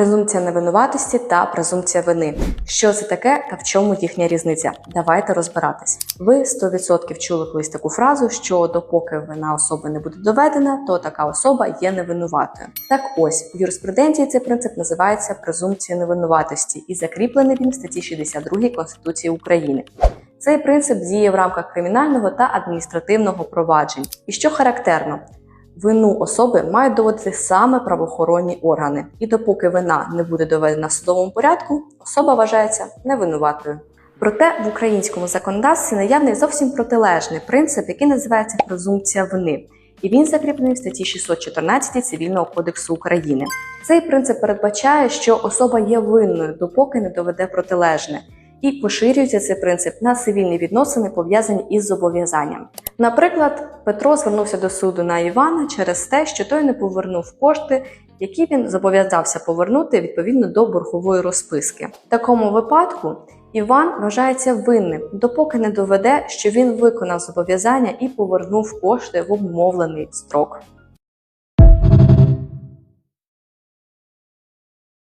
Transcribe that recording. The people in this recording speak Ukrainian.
Презумпція невинуватості та презумпція вини. Що це таке та в чому їхня різниця? Давайте розбиратись. Ви 100% чули колись таку фразу, що допоки вина особи не буде доведена, то така особа є невинуватою. Так ось в юриспруденції цей принцип називається презумпція невинуватості і закріплений він в статті 62 Конституції України. Цей принцип діє в рамках кримінального та адміністративного проваджень. І що характерно, вину особи мають доводити саме правоохоронні органи, і допоки вина не буде доведена в судовому порядку, особа вважається невинуватою. Проте в українському законодавстві наявний зовсім протилежний принцип, який називається презумпція вини. І він закріплений в статті 614 Цивільного кодексу України. Цей принцип передбачає, що особа є винною, допоки не доведе протилежне, і поширюється цей принцип на цивільні відносини, пов'язані із зобов'язанням. Наприклад, Петро звернувся до суду на Івана через те, що той не повернув кошти, які він зобов'язався повернути відповідно до боргової розписки. В такому випадку Іван вважається винним, допоки не доведе, що він виконав зобов'язання і повернув кошти в обмовлений строк.